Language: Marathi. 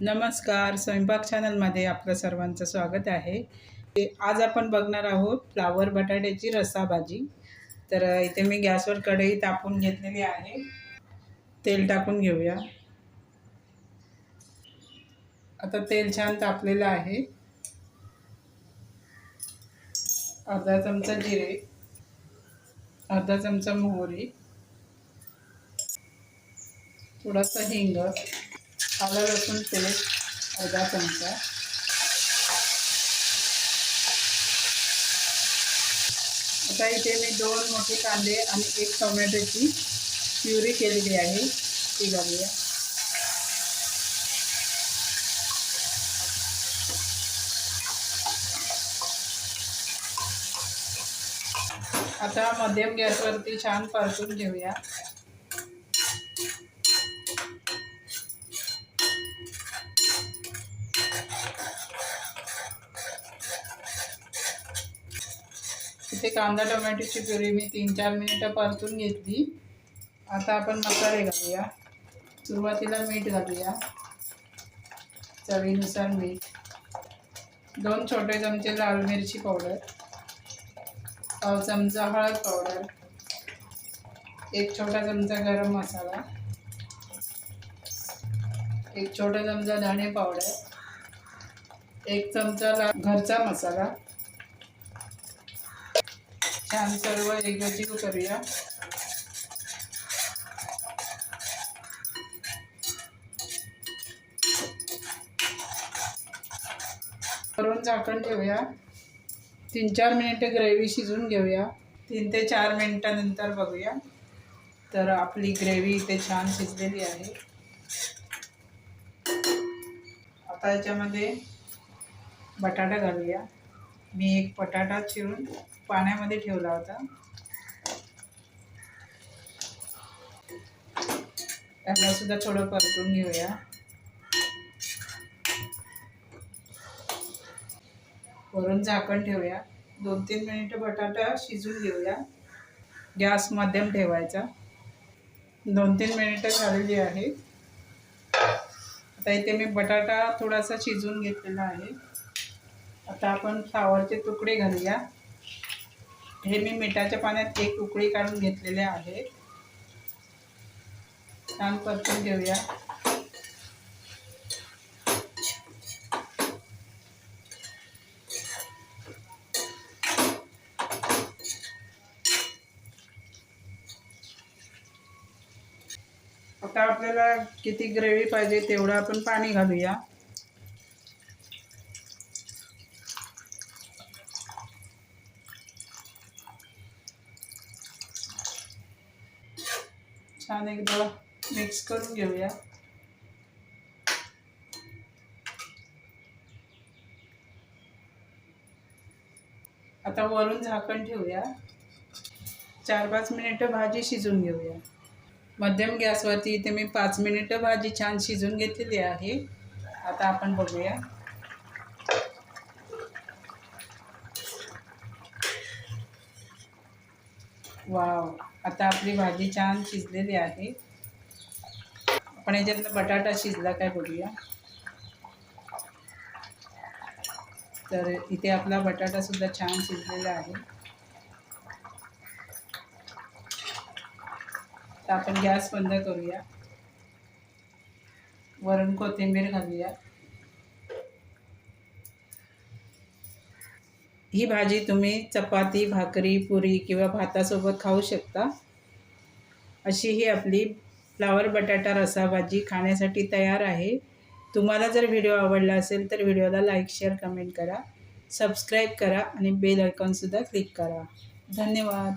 नमस्कार स्वयंपाक चॅनलमध्ये आपलं सर्वांचं स्वागत आहे. आज आपण बघणार आहोत फ्लावर बटाट्याची रस्सा भाजी तर इथे मी गॅसवर कढई तापून घेतलेली आहे. तेल टाकून घेऊया. आता तेल छान तापलेलं आहे. अर्धा चमचा जिरे अर्धा चमचा मोहरी थोडासा हिंग आलं लसूण पेस्ट अर्धा चमचा. आता इथे मी दोन मोठे कांदे आणि एक टोमॅटोची प्युरी केलेली आहे ती घालूया आता मध्यम गॅसवरती छान परतून घेऊया. इथे कांदा टोमॅटोची प्युरी मी तीन चार मिनिटं परतून घेतली. आता आपण मसाले घालूया. सुरुवातीला मीठ घालूया. चवीनुसार मीठ. दोन छोटे चमचे लाल मिरची पावडर. पाव चमचा हळद पावडर. एक छोटा चमचा गरम मसाला. एक छोटा चमचा धणे पावडर. एक चमचा ला घरचा मसाला. छान सर्व एकजीव करूया. करून झाकण ठेवूया. तीन चार मिनिटं ग्रेव्ही शिजवून घेऊया. तीन ते चार मिनिटानंतर बघूया. तर आपली ग्रेव्ही इथे छान शिजलेली आहे. आता याच्यामध्ये बटाटा घालूया. मी एक बटाटा चिरून पाण्यामध्ये ठेवला होता. त्याला सुद्धा थोडं परतून घेऊया. वरून झाकण ठेवूया. दोन तीन मिनिटं बटाटा शिजून घेऊया. गॅस मध्यम ठेवायचा. दोन तीन मिनिटं झालेली आहे आता इथे मी बटाटा थोडासा शिजून घेतलेला आहे. आता आपण फ्लावरचे तुकडे घालूया. हे मी मिठाच्या पाण्यात एक उकळी काढून घेतलेले आहे. छान परतून घेऊया. आता आपल्याला किती ग्रेव्ही पाहिजे तेवढं आपण पाणी घालूया. छान एकदा मिक्स करून घेऊया. आता वरून झाकण ठेवूया. चार पाच मिनिटं भाजी शिजून घेऊया. मध्यम गॅसवरती इथे मी पाच मिनिटं भाजी छान शिजून घेतलेली आहे. आता आपण बघूया. वाव. आता आपली भाजी छान शिजलेली आहे. आपण याच्यातला बटाटा शिजला काय बघूया. तर इथे आपला बटाटासुद्धा छान शिजलेला आहे. तर आपण गॅस बंद करूया. वरून कोथिंबीर घालूया. ही भाजी तुम्ही चपाती भाकरी पुरी किंवा भातासोबत खाऊ शकता. अशी ही आपली फ्लावर बटाटा रसा भाजी खाण्यासाठी तयार आहे. तुम्हाला जर व्हिडिओ आवडला असेल तर व्हिडिओला लाईक शेअर कमेंट करा. सबस्क्राईब करा आणि बेल आयकॉनसुद्धा क्लिक करा. धन्यवाद.